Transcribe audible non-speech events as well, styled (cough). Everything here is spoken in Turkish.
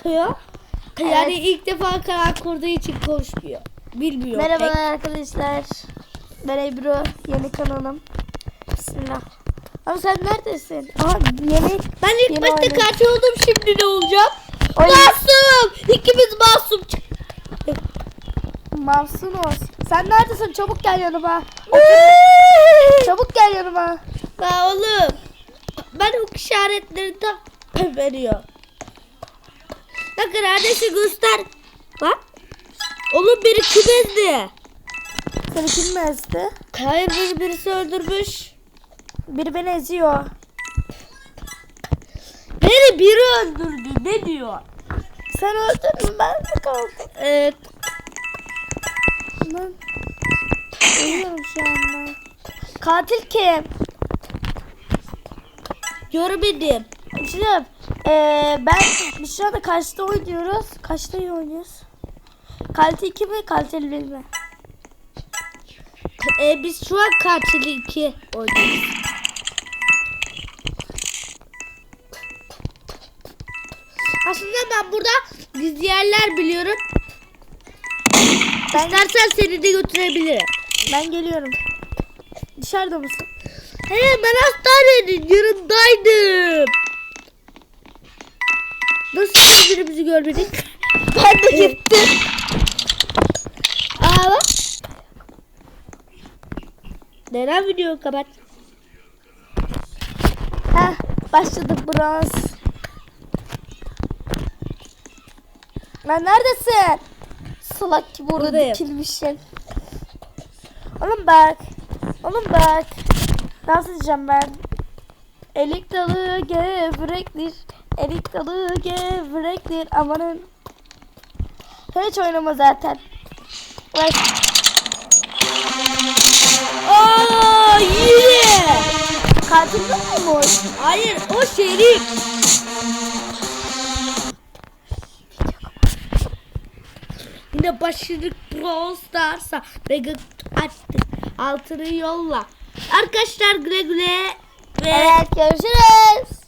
çıkıyor. Yani ilk defa kanal kurduğu için konuşmuyor. Bilmiyor. Merhaba pek. arkadaşlar. Ben Ebru. Yeni kanalım. Bismillah. Ama sen neredesin? Aha yeni. Ben ilk Yeni başta katil oldum şimdi ne olacağım? Oy. Masum! İkimiz masum olsun. Sen neredesin? Çabuk gel yanıma. Çabuk gel yanıma. Ya oğlum. Ben o işaretleri de (laughs) veriyor. Bak neredesin göster. Bak. Oğlum biri kim ezdi? Seni kim mi ezdi? Hayır biri birisi öldürmüş. Biri beni eziyor. Beni biri öldürdü. Ne diyor? Sen öldün mü? Ben de kaldım. Evet. Ben ölüyorum şu anda. Katil kim? Görmedim. Şimdi eee ben şu anda kaçta oynuyoruz? Kaçta oynuyoruz? Katil 2 mi? Katil 1 mi? Ee, biz şu an katil 2 oynuyoruz. Aslında ben burada gizli yerler biliyorum. Ben, İstersen seni de götürebilirim. ben geliyorum. Dışarıda mısın? He ben hastanenin yanındaydım. Nasıl birbirimizi görmedik? Ben de gittim. Aa bak. Neden video kapat? Heh, başladık bronz. Lan neredesin? Salak gibi orada Buradayım. dikilmişsin. Oğlum bak. Oğlum bak. Dans edeceğim ben. Elik dalı gevrektir. Elik dalı gevrektir. Amanın. Hiç oynama zaten. Bak. Aa yine. Katil yok muymuş? Hayır o şerif. Yine başladık Brawl Stars'a. Mega açtık. Altını yolla. Arkadaşlar güle güle. Ve Evet görüşürüz.